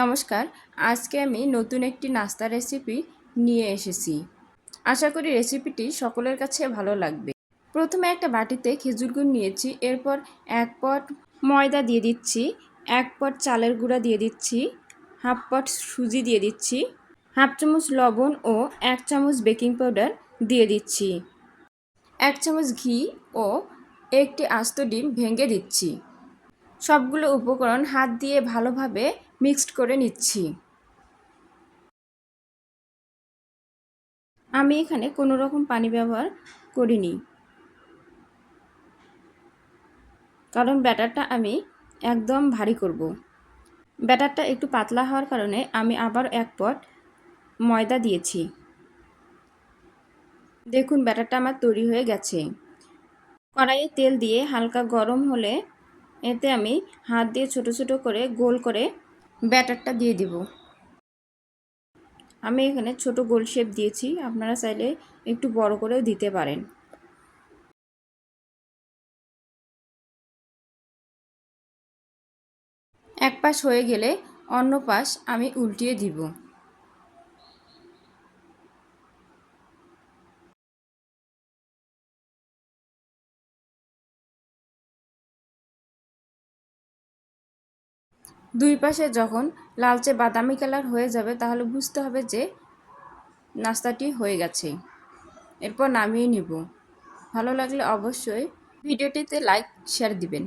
নমস্কার, আজকে আমি নতুন একটি নাস্তা রেসিপি নিয়ে এসেছি। আশা করি রেসিপিটি সকলের কাছে ভালো লাগবে। প্রথমে একটা বাটিতে খেজুর গুড় নিয়েছি, এরপর এক পট ময়দা দিয়ে দিচ্ছি, এক পট চালের গুঁড়া দিয়ে দিচ্ছি, হাফ পট সুজি দিয়ে দিচ্ছি, হাফ চামচ লবণ ও এক চামচ বেকিং পাউডার দিয়ে দিচ্ছি। এক চামচ ঘি ও একটি আস্ত ডিম ভেঙে দিচ্ছি। সবগুলো উপকরণ হাত দিয়ে ভালোভাবে মিক্সড করে নিচ্ছি। আমি এখানে কোনো রকম পানি ব্যবহার করিনি। কারণ ব্যাটারটা আমি একদম ভারী করব। ব্যাটারটা একটু পাতলা হওয়ার কারণে আমি আবার এক পট ময়দা দিয়েছি। দেখুন ব্যাটারটা আমার তৈরি হয়ে গেছে। কড়াইয়ে তেল দিয়ে হালকা গরম হলে এতে আমি হাত দিয়ে ছোট ছোট করে গোল করে ব্যাটারটা দিয়ে দিব। আমি এখানে ছোট গোল শেপ দিয়েছি, আপনারা চাইলে একটু বড় করেও দিতে পারেন। এক পাশ হয়ে গেলে অন্য পাশ আমি উল্টিয়ে দিব। দুই পাশে যখন লালচে বাদামি কালার হয়ে যাবে, তাহলে বুঝতে হবে যে নাস্তাটি হয়ে গেছে। এরপর নামিয়ে নিব। ভালো লাগলে অবশ্যই ভিডিওটিতে লাইক, শেয়ার দিবেন।